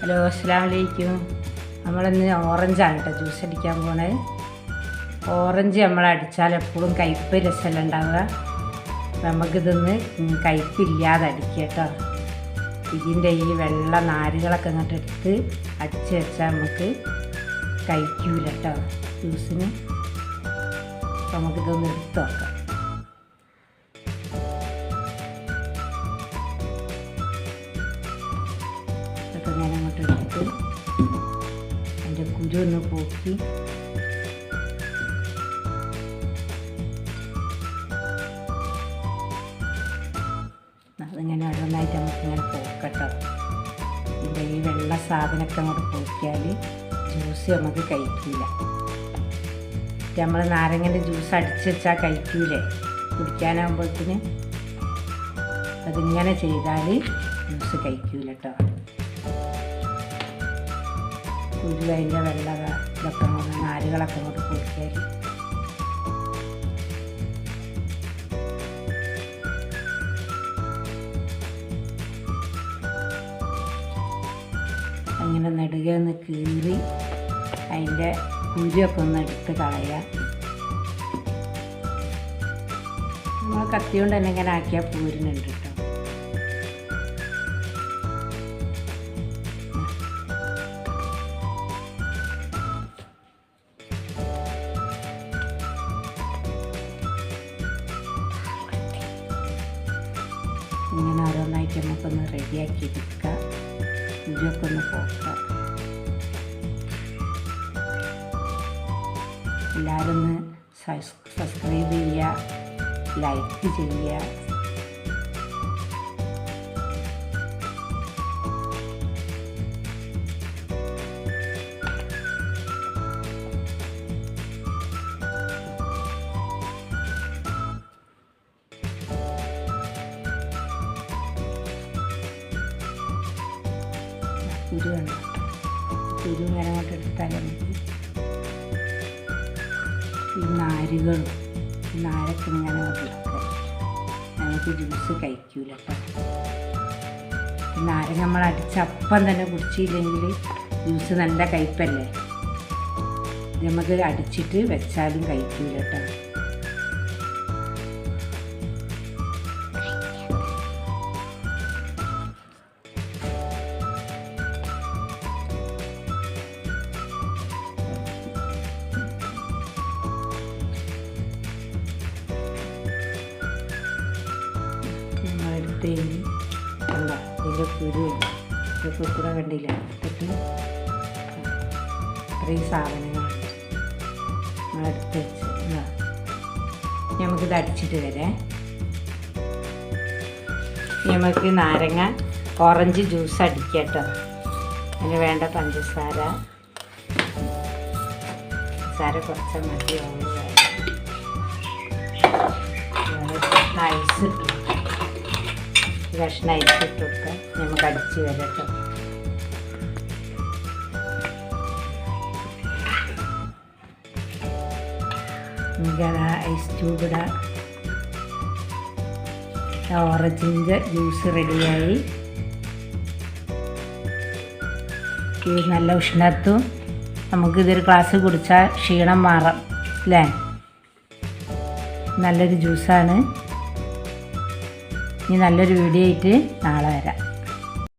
Hello അസ്സാം വലൈക്കും നമ്മളിന്ന് ഓറഞ്ചാണ് കേട്ടോ ജ്യൂസ് അടിക്കാൻ പോണത് ഓറഞ്ച് നമ്മൾ അടിച്ചാൽ എപ്പോഴും കയ്പ്പ് രസമല്ല ഉണ്ടാവുക? നമുക്കിതൊന്ന് കയ്പ്പില്ലാതെ അടിക്കുക കേട്ടോ ഇതിന്റെ ഈ വെള്ള നാരുകളൊക്കെ അങ്ങോട്ട് എടുത്ത് അടിച്ച് വെച്ചാൽ നമുക്ക് കഴിക്കൂല കേട്ടോ ജ്യൂസിന്. നമുക്കിതൊന്ന് എടുത്ത് വെക്കാം. ഇതൊക്കെ ഞാൻ അങ്ങോട്ട് എടുത്ത്. അതിന്റെ കുരു ഒന്ന് പോക്കി. അതിങ്ങനെ ഓരോന്നായിട്ട് നമുക്ക് ഇങ്ങനെ പോക്കട്ടോ. ഇതിന്റെ ഈ വെള്ള സാധനമൊക്കെ അങ്ങോട്ട് പോക്കിയാൽ ജ്യൂസ് നമുക്ക് കഴിക്കില്ല. നമ്മൾ നാരങ്ങന്റെ ജ്യൂസ് അടിച്ച് വെച്ചാൽ കഴിക്കൂലേ? കുടിക്കാനാകുമ്പോഴത്തേന് അതിങ്ങനെ ചെയ്താൽ ജ്യൂസ് കഴിക്കൂല കേട്ടോ കുരു അതിന്റെ വെള്ള ഇതൊക്കെ നാരുകളൊക്കെ അങ്ങോട്ട് കുടിക്കാൻ അങ്ങനെ നെടുകയെന്ന് കീറി അതിന്റെ കുരുവൊക്കെ ഒന്ന് എടുത്ത് കളയുക. നമ്മൾ കത്തി കൊണ്ട് തന്നെ ഇങ്ങനെ ആക്കിയാൽ പൂരിനുണ്ട് കേട്ടോ. ഇങ്ങനെ ഓരോന്നായിട്ട് നമുക്കൊന്ന് റെഡിയാക്കി എടുക്കുക. കുരുവൊക്കെ ഒന്ന് പോക്കുക. എല്ലാവരും ഒന്ന് സബ്സ്ക്രൈബ് ചെയ്യുക ലൈക്ക് ചെയ്യുക. കുരു വേണം കുരു എടുത്താൽ നമുക്ക് ഈ നാരുകളും ഈ നാരൊക്കെ ഇങ്ങനെ ഞങ്ങൾക്ക് ജ്യൂസ് കഴിക്കൂല ഈ നമ്മൾ അടിച്ചപ്പം തന്നെ കുടിച്ചില്ലെങ്കിൽ ജ്യൂസ് നല്ല കയ്പല്ലേ? നമുക്ക് അടിച്ചിട്ട് വെച്ചാലും കഴിക്കൂല കേട്ടോ. നമ്മളെടുത്ത് കഴിഞ്ഞ് കണ്ട ഇതിന്റെ കുരു ഇതൊക്കെ കൂടെ കണ്ടില്ല? ഇതൊക്കെ ഇത്രയും സാധനങ്ങളാണ്. അടുത്ത് വെച്ച് നമുക്കിത് അടിച്ചിട്ട് വരാം. നമുക്ക് നാരങ്ങ ഓറഞ്ച് ജ്യൂസ് അടിക്കട്ടോ അതിന് വേണ്ട പഞ്ചസാര. പഞ്ചസാര കുറച്ച് മതിയാവും ഐസ്. ഇട്ടു കഷ്ണം ഇട്ട് നമുക്ക് അടിച്ച് വരട്ടോ നമുക്കത് ഐസ് ക്യൂബ് ഇടാം. ഓറഞ്ചിന്റെ ജ്യൂസ് റെഡിയായി ഈ നല്ല ഉഷ്ണത്തും നമുക്കിതൊരു ഗ്ലാസ് കുടിച്ചാൽ ക്ഷീണം മാറാം അല്ലേ? നല്ലൊരു ജ്യൂസാണ് ഇനി നല്ലൊരു വീഡിയോ ആയിട്ട് നാളെ വരാം.